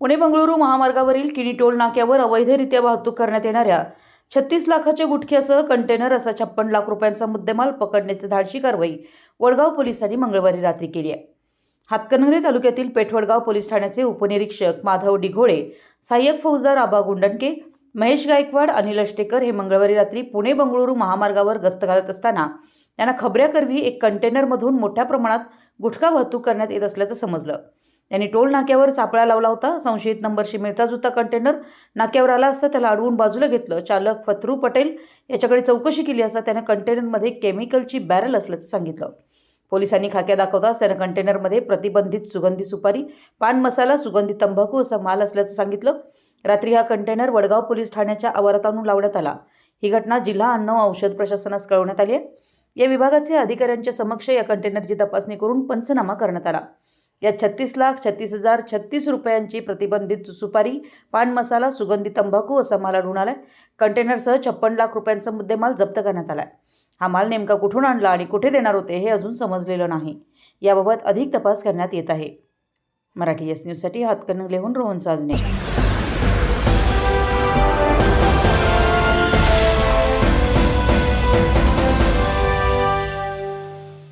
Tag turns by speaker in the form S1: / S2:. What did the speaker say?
S1: पुणे बंगळुरू महामार्गावरील किनी टोल नाक्यावर अवैधरित्या वाहतूक करण्यात येणाऱ्या छत्तीस लाखाच्या गुटख्यासह कंटेनर असा छप्पन लाख रुपयांचा मुद्देमाल पकडण्याची धाडशी कारवाई वडगाव पोलिसांनी मंगळवारी रात्री केली आहे. हातकणंगले तालुक्यातील पेठवडगाव पोलीस ठाण्याचे उपनिरीक्षक माधव डिघोळे सहाय्यक फौजदार आबा गुंडणके महेश गायकवाड अनिल अष्टेकर हे मंगळवारी रात्री पुणे बंगळुरू महामार्गावर गस्त घालत असताना त्यांना खबऱ्याकरवी एक कंटेनरमधून मोठ्या प्रमाणात गुटखा वाहतूक करण्यात येत असल्याचं समजलं. त्यांनी टोल नाक्यावर सापळा लावला होता. संशयित नंबरशी मिळता जुता कंटेनर नाक्यावर आला असता त्याला अडवून बाजूला घेतलं. चालक फथरू पटेल याच्याकडे चौकशी केली असता त्यानं कंटेनरमध्ये केमिकलची बॅरल असल्याचं सांगितलं. पोलिसांनी खाक्या दाखवताच त्यानं कंटेनरमध्ये प्रतिबंधित सुगंधी सुपारी पान मसाला सुगंधी तंबाखू असा माल असल्याचं सांगितलं. रात्री हा कंटेनर वडगाव पोलीस ठाण्याच्या आवारात आणून लावण्यात आला. ही घटना जिल्हा अन्न व औषध प्रशासनास कळवण्यात आली आहे. या विभागाचे अधिकाऱ्यांच्या समक्ष या कंटेनरची तपासणी करून पंचनामा करण्यात आला. या छत्तीस लाख छत्तीस हजार छत्तीस रुपयांची प्रतिबंधित सुपारी पान मसाला सुगंधी तंबाखू असा माल आढळून आलाय. कंटेनरसह छप्पन लाख रुपयांचा मुद्देमाल जप्त करण्यात आलाय. हा माल नेमका कुठून आणला आणि कुठे देणार होते हे अजून समजलेलं नाही. याबाबत अधिक तपास करण्यात येत आहे. मराठी एस न्यूजसाठी हातकणंगलेहून रोहन साजने